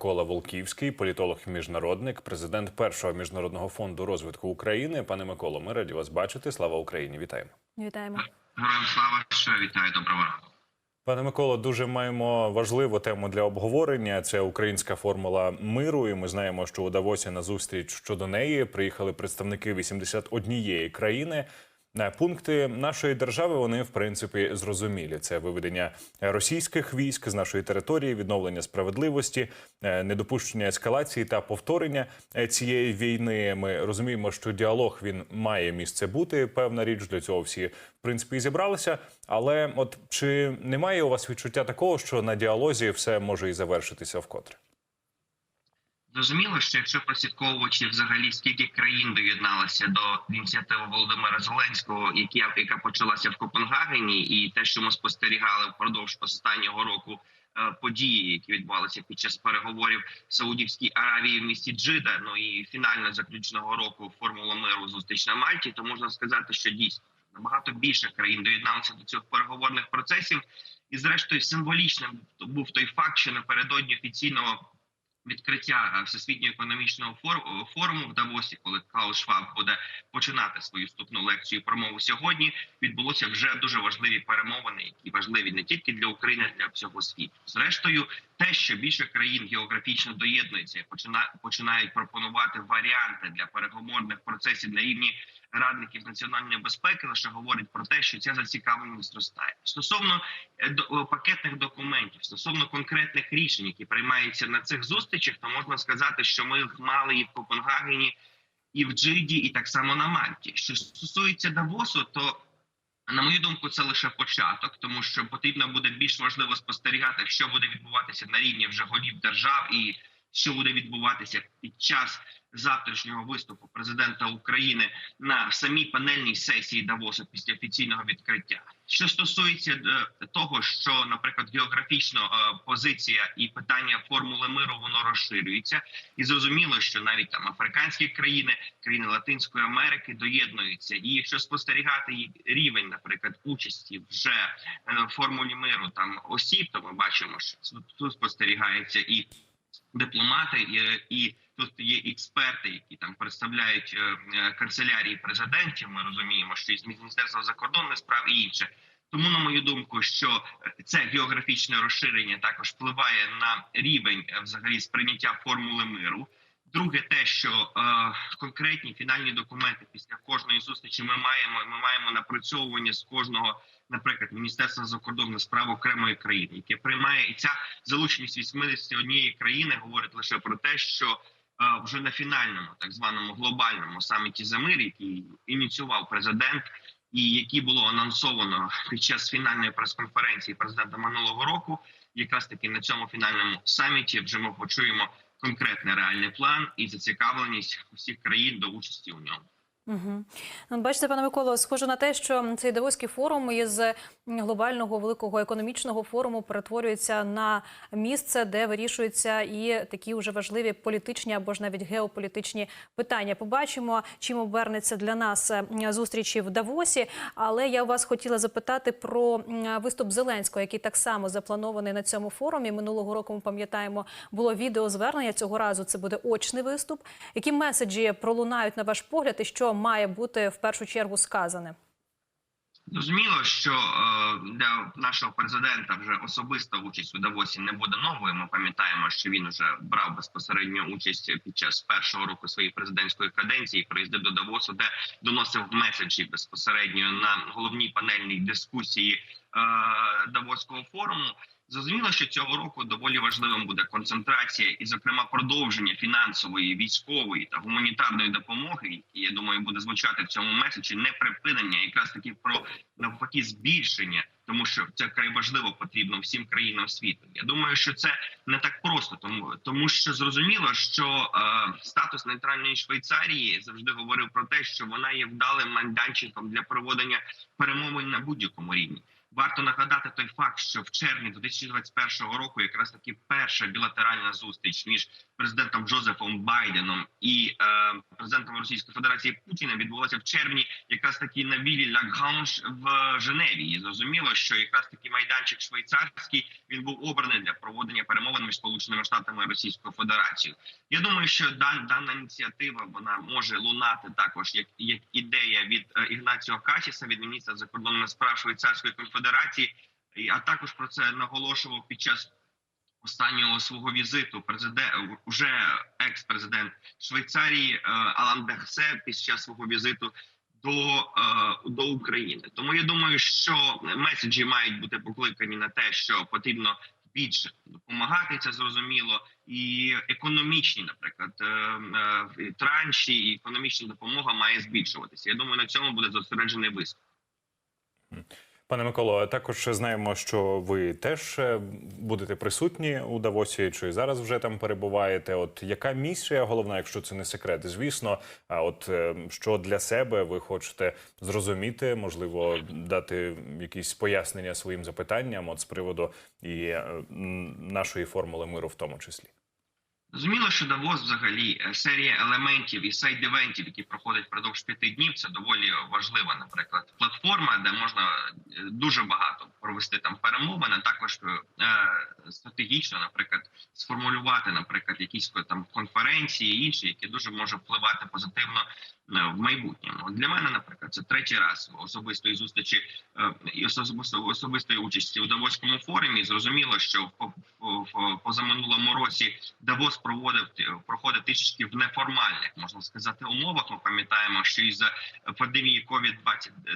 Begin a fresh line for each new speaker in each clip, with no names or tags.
Кола Волківський, політолог і міжнародник, президент першого міжнародного фонду розвитку України. Пане Миколо, ми раді вас бачити. Слава Україні! Вітаємо.
Вітаємо.
Слава, що вітаю, доброго ранку.
Пане Миколо, дуже маємо важливу тему для обговорення. Це українська формула миру. І ми знаємо, що у Давосі на зустріч щодо неї приїхали представники 81 країни. Пункти нашої держави вони в принципі зрозумілі. Це виведення російських військ з нашої території, відновлення справедливості, е, недопущення ескалації та повторення е, цієї війни. Ми розуміємо, що діалог він має місце бути. Певна річ для цього всі в принципі і зібралися. Але от чи немає у вас відчуття такого, що на діалозі все може і завершитися вкотре?
Зрозуміло, що якщо прослідковуючи взагалі скільки країн доєдналося до ініціативи Володимира Зеленського, які яка почалася в Копенгагені, і те, що ми спостерігали впродовж останнього року е, події, які відбувалися під час переговорів в Саудівській Аравії в місті Джида, ну і фінально заключного року формула миру зустріч на Мальті, то можна сказати, що дійсно набагато більше країн доєдналися до цих переговорних процесів, і зрештою символічним був той факт, що напередодні офіційного відкриття е, всесвітнього економічного форуму, форуму в Давосі, коли Клаус Шваб буде починати свою вступну лекцію і промову сьогодні, відбулося вже дуже важливі перемовини, які важливі не тільки для України, а для всього світу. Зрештою, те, що більше країн географічно доєднуються, і почина- починають пропонувати варіанти для переговорних процесів на рівні радників національної безпеки, лише говорить про те, що ця зацікавленість зростає стосовно е, пакетних документів стосовно конкретних рішень, які приймаються на цих зустрічах, то можна сказати, що ми мали і в Копенгагені, і в Джиді, і так само на Мальті. Що стосується Давосу, то на мою думку, це лише початок, тому що потрібно буде більш важливо спостерігати, що буде відбуватися на рівні вже голів держав, і що буде відбуватися під час завтрашнього виступу президента України на самій панельній сесії Давосу після офіційного відкриття. Що стосується е, того, що, наприклад, географічно е, позиція і питання формули миру воно розширюється, і зрозуміло, що навіть там африканські країни, країни Латинської Америки доєднуються. І якщо спостерігати їх рівень, наприклад, участі вже е, в формулі миру там осіб, то ми бачимо, що тут спостерігається і дипломати, і, і тут є експерти, які там представляють е, канцелярії президентів. Ми розуміємо, що із міністерства закордонних справ і інше. Тому, на мою думку, що це географічне розширення також впливає на рівень е, взагалі сприйняття формули миру. Друге, те, що е, конкретні фінальні документи після кожної зустрічі ми маємо. Ми маємо напрацьовування з кожного, наприклад, міністерства закордонних справ окремої країни, яке приймає і ця залученість 81 країни говорить лише про те, що е, вже на фінальному, так званому глобальному саміті за мир, який ініціював президент, і які було анонсовано під час фінальної прес-конференції президента минулого року, якраз таки на цьому фінальному саміті вже ми почуємо конкретний реальний план і зацікавленість усіх країн до участі у ньому.
Угу. Бачите, пане Миколо, схоже на те, що цей Давоський форум із глобального великого економічного форуму перетворюється на місце, де вирішуються і такі вже важливі політичні або ж навіть геополітичні питання. Побачимо, чим обернеться для нас зустрічі в Давосі. Але я вас хотіла запитати про виступ Зеленського, який так само запланований на цьому форумі. Минулого року ми пам'ятаємо, було відеозвернення. Цього разу це буде очний виступ. Які меседжі пролунають на ваш погляд, і що має бути в першу чергу сказане?
Зрозуміло, що е, для нашого президента вже особиста участь у Давосі не буде новою. Ми пам'ятаємо, що він вже брав безпосередню участь під час першого року своєї президентської каденції. Приїздив до Давосу, де доносив меседжі безпосередньо на головній панельній дискусії Давоського форуму. Зрозуміло, що цього року доволі важливим буде концентрація і, зокрема, продовження фінансової, військової та гуманітарної допомоги, які я думаю, буде звучати в цьому меседжі, не припинення, якраз таки про навпаки збільшення, тому що це край важливо потрібно всім країнам світу. Я думаю, що це не так просто, тому тому що зрозуміло, що е, статус нейтральної Швейцарії завжди говорив про те, що вона є вдалим майданчиком для проводення перемовин на будь-якому рівні. Варто нагадати той факт, що в червні 2021 року якраз таки перша білатеральна зустріч між президентом Джозефом Байденом і е, президентом Російської Федерації Путіна відбулася в червні, якраз таки на вілі Лагранж в Женеві. І зрозуміло, що якраз таки майданчик швейцарський він був обраний для проводення перемовин між Сполученими Штатами і Російською Федерацією. Я думаю, що дан, дана ініціатива вона може лунати також як, як ідея від е, Ігнаціо Касіса, від міністра закордонних справ Швейцарської конфедерації, і, а також про це наголошував під час останнього свого візиту президент уже екс-президент Швейцарії е, Алан Берсе під час свого візиту до, е, до України. Тому я думаю, що меседжі мають бути покликані на те, що потрібно більше допомагати. Це зрозуміло, і економічні, наприклад, е, транші і економічна допомога має збільшуватися. Я думаю, на цьому буде зосереджений виступ.
Пане Миколо, також знаємо, що ви теж е, будете присутні у Давосі, чи зараз вже там перебуваєте. От яка місія головна, якщо це не секрет? Звісно, а от е, що для себе ви хочете зрозуміти, можливо, дати якісь пояснення своїм запитанням, от з приводу і е, нашої формули миру, в тому числі.
Зрозуміло, що Давос взагалі е, серія елементів і сайд-івентів, які проходять впродовж п'яти днів, це доволі важлива, наприклад, платформа, де можна е, дуже багато провести там перемовини, також е, стратегічно, наприклад, сформулювати, наприклад, якісь там конференції і інші, які дуже може впливати позитивно е, в майбутньому. Для мене, наприклад, це третій раз особистої зустрічі е, і особисто особистої участі у Давоському форумі. Зрозуміло, що в, позаминулому році Давос проводив проходив трішечки в неформальних, можна сказати, умовах. Ми пам'ятаємо, що із пандемії covid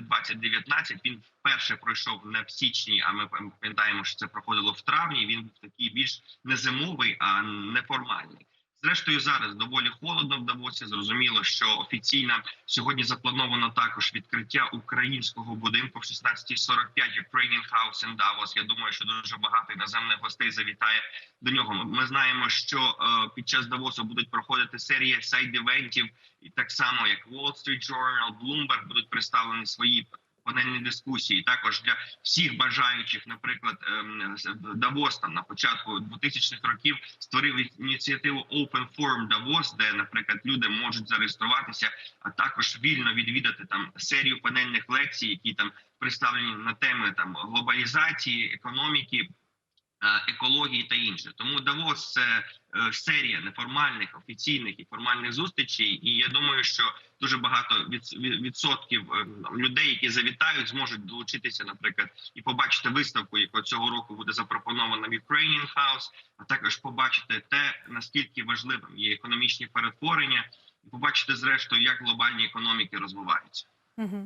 2019 він вперше пройшов не в січні. А ми пам'ятаємо, що це проходило в травні. Він був такий більш не зимовий, а неформальний. Зрештою, зараз доволі холодно в Давосі. Зрозуміло, що офіційно сьогодні заплановано також відкриття українського будинку в 16.45 Ukrainian House in Davos. Я думаю, що дуже багато іноземних гостей завітає до нього. Ми- знаємо, що е, під час Давосу будуть проходити серія сайд-івентів, і так само як Wall Street Journal, Bloomberg будуть представлені свої панельні дискусії. Також для всіх бажаючих, наприклад, ем, Давос там на початку 2000-х років створив ініціативу Open Forum Davos, де, наприклад, люди можуть зареєструватися, а також вільно відвідати там серію панельних лекцій, які там представлені на теми там глобалізації, економіки. Е, Екології та інше, тому Давос це е, серія неформальних, офіційних і формальних зустрічей. І я думаю, що дуже багато від, від- відсотків е, людей, які завітають, зможуть долучитися, наприклад, і побачити виставку, яка цього року буде запропонована в Ukrainian House, а також побачити те, наскільки важливим є економічні перетворення, і побачити зрештою, як глобальні економіки розвиваються.
Угу.